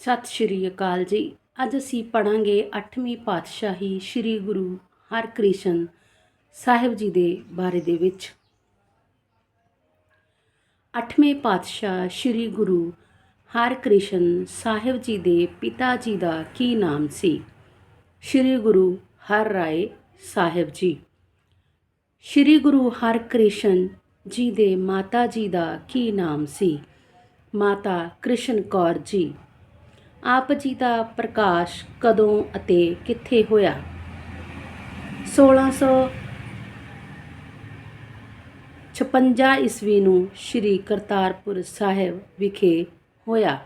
ਸਤਿ ਸ਼੍ਰੀ ਅਕਾਲ ਜੀ। ਅੱਜ ਅਸੀਂ ਪੜਾਂਗੇ 8ਵੀਂ ਪਾਤਸ਼ਾਹੀ ਸ੍ਰੀ ਗੁਰੂ ਹਰਕ੍ਰਿਸ਼ਨ ਸਾਹਿਬ ਜੀ ਦੇ ਬਾਰੇ ਦੇ ਵਿੱਚ। 8ਵੇਂ ਪਾਤਸ਼ਾਹ ਸ੍ਰੀ ਗੁਰੂ ਹਰਕ੍ਰਿਸ਼ਨ ਸਾਹਿਬ ਜੀ ਦੇ ਪਿਤਾ ਜੀ ਦਾ ਕੀ ਨਾਮ ਸੀ? ਸ੍ਰੀ ਗੁਰੂ ਹਰ ਰਾਏ ਸਾਹਿਬ ਜੀ। ਸ੍ਰੀ ਗੁਰੂ ਹਰਕ੍ਰਿਸ਼ਨ ਜੀ ਦੇ ਮਾਤਾ ਜੀ ਦਾ ਕੀ ਨਾਮ ਸੀ? ਮਾਤਾ ਕ੍ਰਿਸ਼ਨ ਕੌਰ ਜੀ। ਆਪ ਜੀ ਦਾ ਪ੍ਰਕਾਸ਼ ਕਦੋਂ ਅਤੇ ਕਿੱਥੇ ਹੋਇਆ? 1656 ਈਸਵੀ ਨੂੰ ਸ੍ਰੀ ਕਰਤਾਰਪੁਰ ਸਾਹਿਬ ਵਿਖੇ ਹੋਇਆ।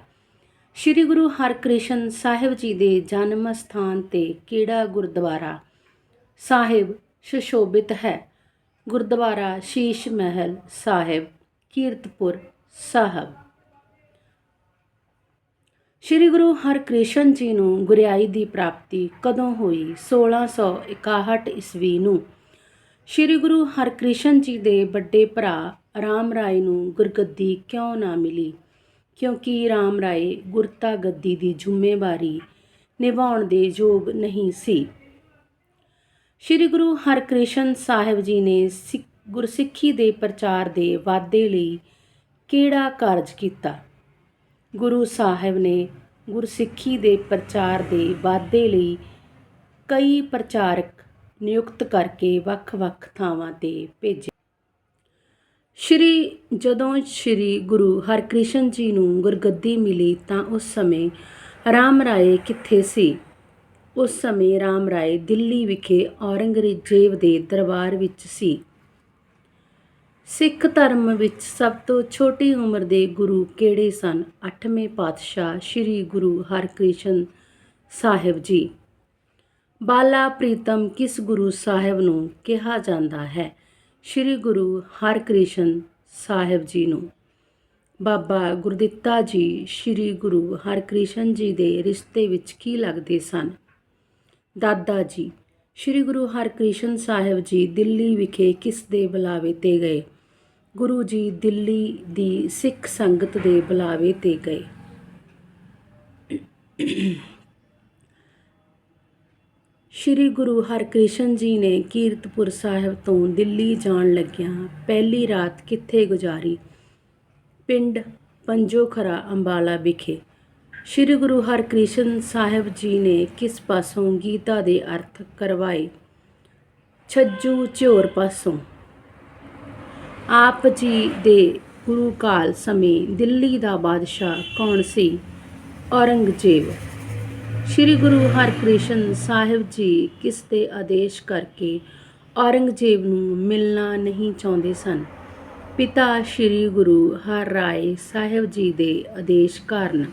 ਸ੍ਰੀ ਗੁਰੂ ਹਰਕ੍ਰਿਸ਼ਨ ਸਾਹਿਬ ਜੀ ਦੇ ਜਨਮ ਸਥਾਨ ਤੇ ਕਿਹੜਾ ਗੁਰਦੁਆਰਾ ਸਾਹਿਬ ਸੁਸ਼ੋਭਿਤ ਹੈ? ਗੁਰਦੁਆਰਾ ਸ਼ੀਸ਼ ਮਹਿਲ ਸਾਹਿਬ, ਕੀਰਤਪੁਰ ਸਾਹਿਬ। ਸ੍ਰੀ ਗੁਰੂ ਹਰਕ੍ਰਿਸ਼ਨ ਜੀ ਨੂੰ ਗੁਰਿਆਈ ਦੀ ਪ੍ਰਾਪਤੀ ਕਦੋਂ ਹੋਈ? 1661 ਈਸਵੀ ਨੂੰ। ਸ੍ਰੀ ਗੁਰੂ ਹਰਕ੍ਰਿਸ਼ਨ ਜੀ ਦੇ ਵੱਡੇ ਭਰਾ ਰਾਮ ਰਾਏ ਨੂੰ ਗੁਰਗੱਦੀ ਕਿਉਂ ਨਾ ਮਿਲੀ? ਕਿਉਂਕਿ ਰਾਮ ਰਾਏ ਗੁਰਤਾ ਗੱਦੀ ਦੀ ਜ਼ਿੰਮੇਵਾਰੀ ਨਿਭਾਉਣ ਦੇ ਯੋਗ ਨਹੀਂ ਸੀ। ਸ੍ਰੀ ਗੁਰੂ ਹਰਕ੍ਰਿਸ਼ਨ ਸਾਹਿਬ ਜੀ ਨੇ ਸਿੱਖ, ਗੁਰਸਿੱਖੀ ਦੇ ਪ੍ਰਚਾਰ ਦੇ ਵਾਧੇ ਲਈ ਕਿਹੜਾ ਕਾਰਜ ਕੀਤਾ? ਗੁਰੂ ਸਾਹਿਬ ਨੇ ਗੁਰਸਿੱਖੀ ਦੇ ਪ੍ਰਚਾਰ ਦੇ ਵਾਧੇ ਲਈ ਕਈ ਪ੍ਰਚਾਰਕ ਨਿਯੁਕਤ ਕਰਕੇ ਵੱਖ-ਵੱਖ ਥਾਵਾਂ ਤੇ ਭੇਜੇ। ਸ਼੍ਰੀ, ਜਦੋਂ ਸ਼੍ਰੀ ਗੁਰੂ ਹਰਕ੍ਰਿਸ਼ਨ ਜੀ ਨੂੰ ਗੁਰਗੱਦੀ ਮਿਲੀ ਤਾਂ ਉਸ ਸਮੇਂ ਰਾਮ ਰਾਏ ਕਿੱਥੇ ਸੀ? ਉਸ ਸਮੇਂ ਰਾਮ ਰਾਏ ਦਿੱਲੀ ਵਿਖੇ ਔਰੰਗਜ਼ੇਬ ਦੇ ਦਰਬਾਰ ਵਿੱਚ ਸੀ। ਸਿੱਖ ਧਰਮ ਵਿੱਚ ਸਭ ਤੋਂ ਛੋਟੀ ਉਮਰ ਦੇ ਗੁਰੂ ਕਿਹੜੇ ਸਨ? ਅੱਠਵੇਂ ਪਾਤਸ਼ਾਹ ਸ੍ਰੀ ਗੁਰੂ ਹਰਕ੍ਰਿਸ਼ਨ ਸਾਹਿਬ ਜੀ। ਬਾਲਾ ਪ੍ਰੀਤਮ ਕਿਸ ਗੁਰੂ ਸਾਹਿਬ ਨੂੰ ਕਿਹਾ ਜਾਂਦਾ ਹੈ? ਸ੍ਰੀ ਗੁਰੂ ਹਰਕ੍ਰਿਸ਼ਨ ਸਾਹਿਬ ਜੀ ਨੂੰ। ਬਾਬਾ ਗੁਰਦਿੱਤਾ ਜੀ, ਸ੍ਰੀ ਗੁਰੂ ਹਰਕ੍ਰਿਸ਼ਨ ਜੀ ਦੇ ਰਿਸ਼ਤੇ ਵਿੱਚ ਕੀ ਲੱਗਦੇ ਸਨ? ਦਾਦਾ ਜੀ, ਸ੍ਰੀ ਗੁਰੂ ਹਰਕ੍ਰਿਸ਼ਨ ਸਾਹਿਬ ਜੀ ਦਿੱਲੀ ਵਿਖੇ ਕਿਸ ਦੇ ਬੁਲਾਵੇ ਤੇ ਗਏ? ਗੁਰੂ ਜੀ ਦਿੱਲੀ ਦੀ ਸਿੱਖ ਸੰਗਤ ਦੇ ਬੁਲਾਵੇ ਤੇ ਗਏ। ਸ੍ਰੀ ਗੁਰੂ ਹਰਕ੍ਰਿਸ਼ਨ ਜੀ ਨੇ ਕੀਰਤਪੁਰ ਸਾਹਿਬ ਤੋਂ ਦਿੱਲੀ ਜਾਣ ਲੱਗਿਆਂ ਪਹਿਲੀ ਰਾਤ ਕਿੱਥੇ ਗੁਜ਼ਾਰੀ? ਪਿੰਡ ਪੰਜੋਖਰਾ ਅੰਬਾਲਾ ਵਿਖੇ। ਸ੍ਰੀ ਗੁਰੂ ਹਰਕ੍ਰਿਸ਼ਨ ਸਾਹਿਬ ਜੀ ਨੇ ਕਿਸ ਪਾਸੋਂ ਗੀਤਾ ਦੇ ਅਰਥ ਕਰਵਾਏ? ਛੱਜੂ ਝੋਰ ਪਾਸੋਂ। ਆਪ ਜੀ ਦੇ ਗੁਰੂ ਕਾਲ ਸਮੇਂ ਦਿੱਲੀ ਦਾ ਬਾਦਸ਼ਾਹ ਕੌਣ ਸੀ? ਔਰੰਗਜ਼ੇਬ। ਸ੍ਰੀ ਗੁਰੂ ਹਰਕ੍ਰਿਸ਼ਨ ਸਾਹਿਬ ਜੀ ਕਿਸ ਦੇ ਆਦੇਸ਼ ਕਰਕੇ ਔਰੰਗਜ਼ੇਬ ਨੂੰ ਮਿਲਣਾ ਨਹੀਂ ਚਾਹੁੰਦੇ ਸਨ? ਪਿਤਾ ਸ੍ਰੀ ਗੁਰੂ ਹਰ ਰਾਏ ਸਾਹਿਬ ਜੀ ਦੇ ਆਦੇਸ਼ ਕਾਰਨ।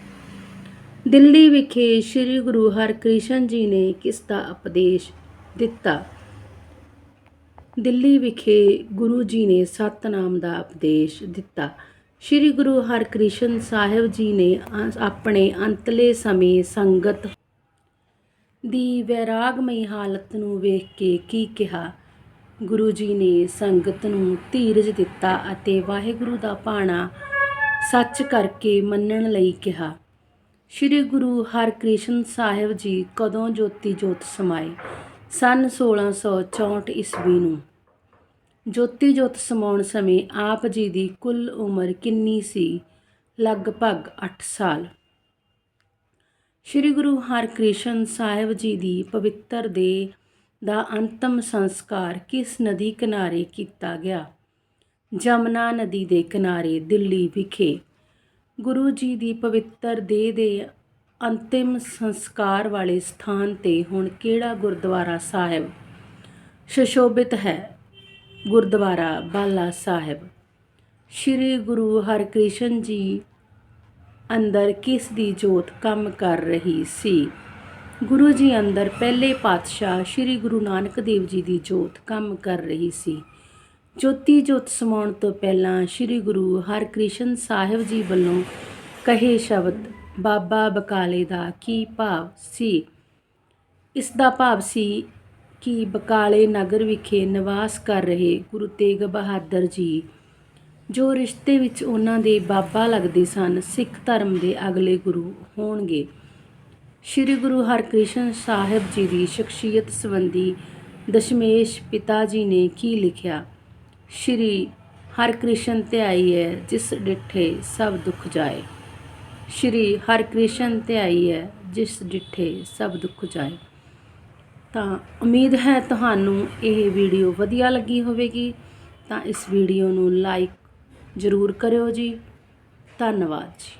ਦਿੱਲੀ ਵਿਖੇ ਸ੍ਰੀ ਗੁਰੂ ਹਰਕ੍ਰਿਸ਼ਨ ਜੀ ਨੇ ਕਿਸ ਦਾ ਉਪਦੇਸ਼ ਦਿੱਤਾ? ਦਿੱਲੀ ਵਿਖੇ ਗੁਰੂ ਜੀ ਨੇ ਸਤਨਾਮ ਦਾ ਉਪਦੇਸ਼ ਦਿੱਤਾ। ਸ੍ਰੀ ਗੁਰੂ ਹਰਕ੍ਰਿਸ਼ਨ ਸਾਹਿਬ ਜੀ ਨੇ ਆਪਣੇ ਅੰਤਲੇ ਸਮੇਂ ਸੰਗਤ ਦੀ ਵੈਰਾਗਮਈ ਹਾਲਤ ਨੂੰ ਵੇਖ ਕੇ ਕੀ ਕਿਹਾ। ਗੁਰੂ ਜੀ ਨੇ ਸੰਗਤ ਨੂੰ ਧੀਰਜ ਦਿੱਤਾ ਅਤੇ ਵਾਹਿਗੁਰੂ ਦਾ ਭਾਣਾ ਸੱਚ ਕਰਕੇ ਮੰਨਣ ਲਈ ਕਿਹਾ। ਸ੍ਰੀ ਗੁਰੂ ਹਰਕ੍ਰਿਸ਼ਨ ਸਾਹਿਬ ਜੀ ਕਦੋਂ ਜੋਤੀ ਜੋਤ ਸਮਾਏ? ਸਨ 1664 ਈਸਵੀ ਨੂੰ। ਜੋਤੀ ਜੋਤ ਸਮਾਉਣ ਸਮੇਂ ਆਪ ਜੀ ਦੀ ਕੁੱਲ ਉਮਰ ਕਿੰਨੀ ਸੀ? ਲਗਭਗ 8 ਸਾਲ। ਸ੍ਰੀ ਗੁਰੂ ਹਰਿਕ੍ਰਿਸ਼ਨ ਸਾਹਿਬ ਜੀ ਦੀ ਪਵਿੱਤਰ ਦੇ ਦਾ ਅੰਤਮ ਸੰਸਕਾਰ ਕਿਸ ਨਦੀ ਕਿਨਾਰੇ ਕੀਤਾ ਗਿਆ? ਜਮਨਾ ਨਦੀ ਦੇ ਕਿਨਾਰੇ ਦਿੱਲੀ ਵਿਖੇ। ਗੁਰੂ ਜੀ ਦੀ ਪਵਿੱਤਰ ਦੇਹ ਦੇ ਅੰਤਿਮ ਸੰਸਕਾਰ ਵਾਲੇ ਸਥਾਨ ਤੇ ਹੁਣ ਕਿਹੜਾ ਗੁਰਦੁਆਰਾ ਸਾਹਿਬ? ਸੁਸ਼ੋਭਿਤ ਹੈ। ਗੁਰਦੁਆਰਾ ਬਾਲਾ ਸਾਹਿਬ। ਸ੍ਰੀ ਗੁਰੂ ਹਰਕ੍ਰਿਸ਼ਨ ਜੀ ਅੰਦਰ ਕਿਸ ਦੀ ਜੋਤ ਕੰਮ ਕਰ ਰਹੀ ਸੀ? ਗੁਰੂ ਜੀ ਅੰਦਰ ਪਹਿਲੇ ਪਾਤਸ਼ਾਹ ਸ੍ਰੀ ਗੁਰੂ ਨਾਨਕ ਦੇਵ ਜੀ ਦੀ ਜੋਤ ਕੰਮ ਕਰ ਰਹੀ ਸੀ। ਜੋਤੀ ਜੋਤ ਸਮਾਉਣ ਤੋਂ ਪਹਿਲਾਂ ਸ੍ਰੀ ਗੁਰੂ ਹਰਕ੍ਰਿਸ਼ਨ ਸਾਹਿਬ ਜੀ ਵੱਲੋਂ ਕਹੇ ਸ਼ਬਦ ਬਾਬਾ ਬਕਾਲੇ ਦਾ ਕੀ ਭਾਵ ਸੀ? ਇਸ ਦਾ ਭਾਵ ਸੀ ਕਿ ਬਕਾਲੇ ਨਗਰ ਵਿਖੇ ਨਿਵਾਸ ਕਰ ਰਹੇ ਗੁਰੂ ਤੇਗ ਬਹਾਦਰ ਜੀ, ਜੋ ਰਿਸ਼ਤੇ ਵਿੱਚ ਉਹਨਾਂ ਦੇ ਬਾਬਾ ਲੱਗਦੇ ਸਨ, ਸਿੱਖ ਧਰਮ ਦੇ ਅਗਲੇ ਗੁਰੂ ਹੋਣਗੇ। ਸ੍ਰੀ ਗੁਰੂ ਹਰਕ੍ਰਿਸ਼ਨ ਸਾਹਿਬ ਜੀ ਦੀ ਸ਼ਖਸੀਅਤ ਸੰਬੰਧੀ ਦਸ਼ਮੇਸ਼ ਪਿਤਾ ਜੀ ਨੇ ਕੀ ਲਿਖਿਆ? ਸ੍ਰੀ ਹਰਕ੍ਰਿਸ਼ਨ ਧਿਆਈ ਹੈ, ਜਿਸ ਡਿਠੇ ਸਭ ਦੁੱਖ ਜਾਏ। ਸ੍ਰੀ ਹਰਕ੍ਰਿਸ਼ਨ ਧਿਆਈ ਹੈ, ਜਿਸ ਡਿਠੇ ਸਭ ਦੁੱਖ ਜਾਏ। ਤਾਂ ਉਮੀਦ ਹੈ ਤੁਹਾਨੂੰ ਇਹ ਵੀਡੀਓ ਵਧੀਆ ਲੱਗੀ ਹੋਵੇਗੀ। ਤਾਂ ਇਸ ਵੀਡੀਓ ਨੂੰ ਲਾਈਕ ਜ਼ਰੂਰ ਕਰਿਓ ਜੀ। ਧੰਨਵਾਦ ਜੀ।